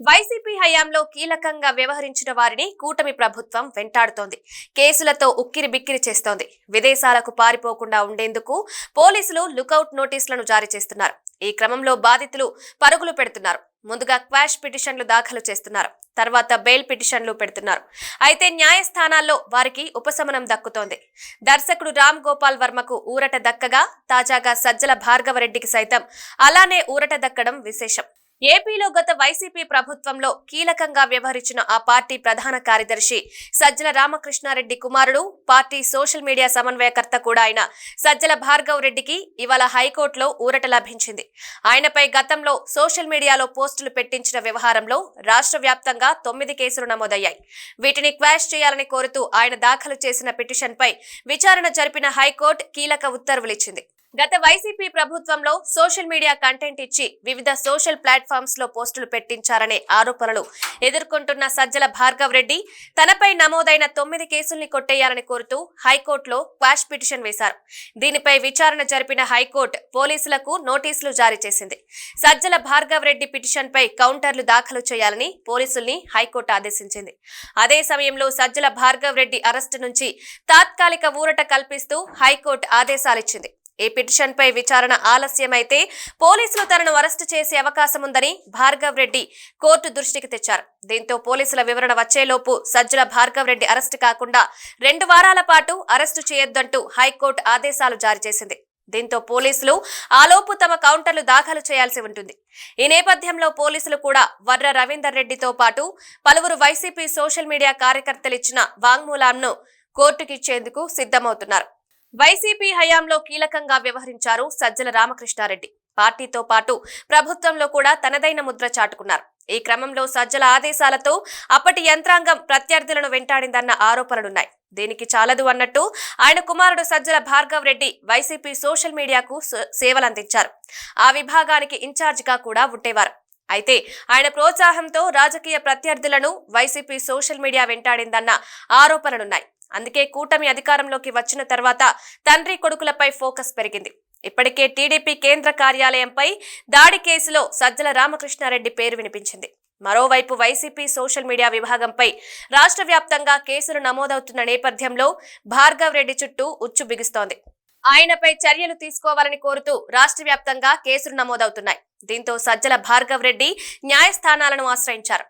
YCP హయాంలో కీలకంగా వ్యవహరించిన వారిని కూటమి ప్రభుత్వం వెంటాడుతోంది. కేసులతో ఉక్కిరి బిక్కిరి చేస్తోంది. విదేశాలకు పారిపోకుండా ఉండేందుకు పోలీసులు లుకౌట్ నోటీసులను జారీ చేస్తున్నారు. ఈ క్రమంలో బాధితులు పరుగులు పెడుతున్నారు. ముందుగా క్వాష్ పిటిషన్లు దాఖలు చేస్తున్నారు. తర్వాత బెయిల్ పిటిషన్లు పెడుతున్నారు. అయితే న్యాయస్థానాల్లో వారికి ఉపశమనం దక్కుతోంది. దర్శకుడు రామ్ గోపాల్ వర్మకు ఊరట దక్కగా తాజాగా సజ్జల భార్గవరెడ్డికి సైతం అలానే ఊరట దక్కడం విశేషం. ఏపీలో గత వైసీపీ ప్రభుత్వంలో కీలకంగా వ్యవహరించిన ఆ పార్టీ ప్రధాన కార్యదర్శి సజ్జల రామకృష్ణారెడ్డి కుమారుడు పార్టీ సోషల్ మీడియా సమన్వయకర్త కూడా అయిన సజ్జల భార్గవ్ రెడ్డికి ఇవాళ హైకోర్టులో ఊరట లభించింది. ఆయనపై గతంలో సోషల్ మీడియాలో పోస్టులు పెట్టించిన వ్యవహారంలో రాష్ట్ర వ్యాప్తంగా తొమ్మిది కేసులు నమోదయ్యాయి. వీటిని క్వాష్ చేయాలని కోరుతూ ఆయన దాఖలు చేసిన పిటిషన్పై విచారణ జరిపిన హైకోర్టు కీలక ఉత్తర్వులిచ్చింది. గత వైసీపీ ప్రభుత్వంలో సోషల్ మీడియా కంటెంట్ ఇచ్చి వివిధ సోషల్ ప్లాట్ఫామ్స్లో పోస్టులు పెట్టించారనే ఆరోపణలు ఎదుర్కొంటున్న సజ్జల భార్గవ్ రెడ్డి తనపై నమోదైన తొమ్మిది కేసుల్ని కొట్టేయాలని కోరుతూ హైకోర్టులో క్వాష్ పిటిషన్ వేశారు. దీనిపై విచారణ జరిపిన హైకోర్టు పోలీసులకు నోటీసులు జారీ చేసింది. సజ్జల భార్గవ్ రెడ్డి పిటిషన్ పై కౌంటర్లు దాఖలు చేయాలని పోలీసుల్ని హైకోర్టు ఆదేశించింది. అదే సమయంలో సజ్జల భార్గవ్ రెడ్డి అరెస్టు నుంచి తాత్కాలిక ఊరట కల్పిస్తూ హైకోర్టు ఆదేశాలిచ్చింది. ఈ పిటిషన్పై విచారణ ఆలస్యమైతే పోలీసులు తనను అరెస్టు చేసే అవకాశం ఉందని భార్గవ్ రెడ్డి కోర్టు దృష్టికి తెచ్చారు. దీంతో పోలీసుల వివరణ వచ్చేలోపు సజ్జల భార్గవ్ రెడ్డి అరెస్టు కాకుండా రెండు వారాల పాటు అరెస్టు చేయొద్దంటూ హైకోర్టు ఆదేశాలు జారీ చేసింది. దీంతో పోలీసులు ఆలోపు తమ కౌంటర్లు దాఖలు చేయాల్సి ఉంటుంది. ఈ నేపథ్యంలో పోలీసులు కూడా వర్ర రవీందర్ రెడ్డితో పాటు పలువురు వైసీపీ సోషల్ మీడియా కార్యకర్తలు ఇచ్చిన వాంగ్మూలాంను కోర్టుకిచ్చేందుకు సిద్ధమవుతున్నారు. వైసీపీ హయాంలో కీలకంగా వ్యవహరించారు సజ్జల రామకృష్ణారెడ్డి. పార్టీతో పాటు ప్రభుత్వంలో కూడా తనదైన ముద్ర చాటుకున్నారు. ఈ క్రమంలో సజ్జల ఆదేశాలతో అప్పటి యంత్రాంగం ప్రత్యర్థులను వెంటాడిందన్న ఆరోపణలున్నాయి. దీనికి చాలదు అన్నట్టు ఆయన కుమారుడు సజ్జల భార్గవ్ రెడ్డి వైసీపీ సోషల్ మీడియాకు సేవలందించారు. ఆ విభాగానికి ఇన్ఛార్జిగా కూడా ఉండేవారు అయితే ఆయన ప్రోత్సాహంతో రాజకీయ ప్రత్యర్థులను వైసీపీ సోషల్ మీడియా వెంటాడిందన్న ఆరోపణలున్నాయి. అందుకే కూటమి అధికారంలోకి వచ్చిన తర్వాత తండ్రి కొడుకులపై ఫోకస్ పెరిగింది. ఇప్పటికే టీడీపీ కేంద్ర కార్యాలయంపై దాడి కేసులో సజ్జల రామకృష్ణారెడ్డి పేరు వినిపించింది. మరోవైపు వైసీపీ సోషల్ మీడియా విభాగంపై రాష్ట్ర వ్యాప్తంగా కేసులు నమోదవుతున్న నేపథ్యంలో భార్గవ్ రెడ్డి చుట్టూ ఉచ్చు బిగుస్తోంది. ఆయనపై చర్యలు తీసుకోవాలని కోరుతూ రాష్ట్ర వ్యాప్తంగా కేసులు నమోదవుతున్నాయి. దీంతో సజ్జల భార్గవ్ రెడ్డి న్యాయస్థానాలను ఆశ్రయించారు.